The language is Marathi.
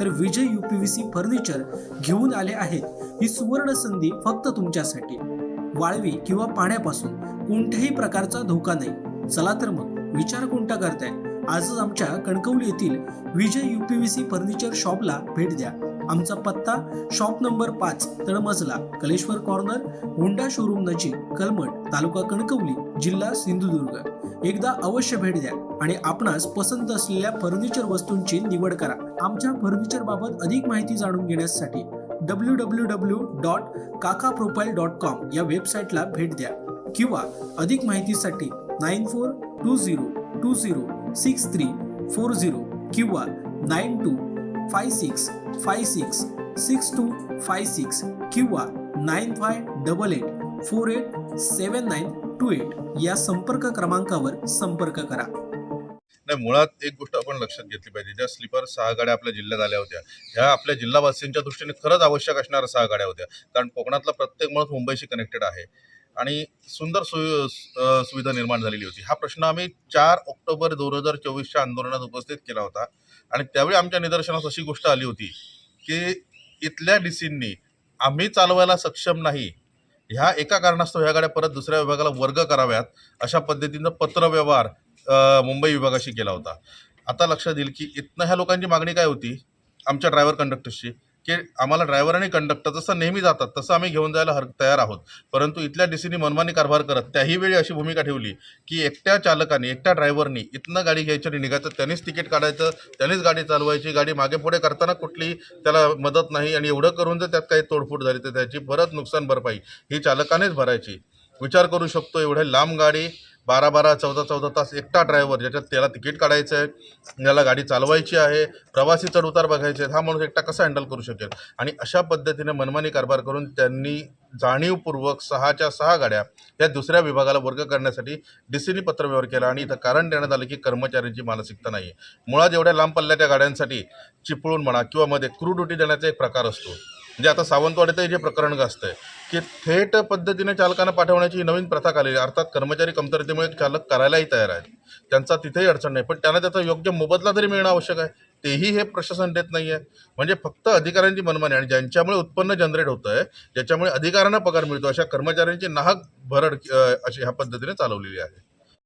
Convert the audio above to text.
तर विजय युपीव्हीसी फर्निचर घेऊन आले आहेत. ही सुवर्ण संधी फक्त तुमच्यासाठी. वाळवी किंवा पाण्यापासून कोणत्याही प्रकारचा धोका नाही. चला तर मग विचार कोणता करताय? आजच आमच्या कणकवली येथील विजय युपीव्हीसी फर्निचर शॉपला भेट द्या. आमचा पत्ता शॉप नंबर पाच तळमजला कलेश्वर कॉर्नर होंडा शोरूम नजीक कलमट तालुका कणकवली जिल्हा सिंधुदुर्ग. एकदा अवश्य भेट द्या आणि आपणास पसंत असलेल्या फर्निचर वस्तूंची निवड करा. आमच्या फर्निचर बाबत अधिक माहिती जाणून घेण्यासाठी W W W dot Kaka profile dot com या वेबसाईटला भेट द्या. किंवा अधिक माहितीसाठी nine four two zero two zero six three four zero किंवा nine two five six five six six two five six किंवा nine five double eight four eight seven nine two eight या संपर्क क्रमांकावर संपर्क करा. नाही मुळात एक गोष्ट आपण लक्षात घेतली पाहिजे. ज्या स्लीपर सहा गाड्या आपल्या जिल्ह्यात आल्या होत्या ह्या आपल्या जिल्हावासियांच्या दृष्टीने खरंच आवश्यक असणाऱ्या सहा गाड्या होत्या. कारण कोकणातला प्रत्येक माणूस मुंबईशी कनेक्टेड आहे. आणि सुंदर सोयी सुविधा निर्माण झालेली होती. हा प्रश्न आम्ही चार ऑक्टोबर दोन हजार चोवीसच्या आंदोलनात उपस्थित केला होता. आणि त्यावेळी आमच्या निदर्शनास अशी गोष्ट आली होती की इथल्या डी सींनी आम्ही चालवायला सक्षम नाही. ह्या एका कारणास्तव ह्या गाड्या परत दुसऱ्या विभागाला वर्ग कराव्यात. अशा पद्धतीनं पत्रव्यवहार मुंबई विभागाशी केला होता. आता लक्षात येईल की इथनं ह्या लोकांची मागणी काय होती? आमच्या ड्रायव्हर कंडक्टर्सची की आम्हाला ड्रायव्हर आणि कंडक्टर जसं नेहमी जातात तसं आम्ही घेऊन जायला हर तयार आहोत. परंतु इथल्या डी सीनी मनमानी कारभार करत त्याही वेळी अशी भूमिका ठेवली की एकट्या चालकाने एकट्या ड्रायव्हरनी इथनं गाडी घ्यायची आणि निघायचं त्यांनीच तिकीट काढायचं त्यांनीच गाडी चालवायची गाडी मागे पुढे करताना कुठली त्याला मदत नाही आणि एवढं करून जर त्यात काही तोडफोड झाली तर त्याची परत नुकसान भरपाई ही चालकानेच भरायची. विचार करू शकतो एवढ्या लांब गाडी बारा बारा चौदा चौदा तास एकटा ड्रायव्हर ज्याच्यात त्याला तिकीट काढायचं आहे याला गाडी चालवायची आहे प्रवासी चढउतार बघायचे आहेत हा माणूस एकटा कसा हँडल करू शकेल? आणि अशा पद्धतीने मनमानी कारभार करून त्यांनी जाणीवपूर्वक सहाच्या सहा गाड्या या दुसऱ्या विभागाला वर्ग करण्यासाठी डी सीनी पत्रव्यवहार केला आणि इथं कारण देण्यात आलं की कर्मचाऱ्यांची मानसिकता नाही आहे मुळात एवढ्या लांब पल्ल्याच्या गाड्यांसाठी चिपळूण म्हणा किंवा मध्ये क्रू ड्युटी देण्याचा एक प्रकार असतो. म्हणजे आता सावंतवाडीतही जे प्रकरण गाजतंय की थेट पद्धतीने चालकांना पाठवण्याची नवीन प्रथा आलेली अर्थात कर्मचारी कमतरतेमुळे चालक करायलाही तयार आहेत. त्यांचा तिथेही अडचण नाही. पण त्यांना त्याचा योग्य मोबदला तरी मिळणं आवश्यक आहे. तेही हे प्रशासन देत नाही आहे म्हणजे फक्त अधिकाऱ्यांची मनमानी आणि ज्यांच्यामुळे उत्पन्न जनरेट होतं आहे ज्याच्यामुळे अधिकाऱ्यांना पगार मिळतो अशा कर्मचाऱ्यांची नाहक भरड अशी ह्या पद्धतीने चालवलेली आहे.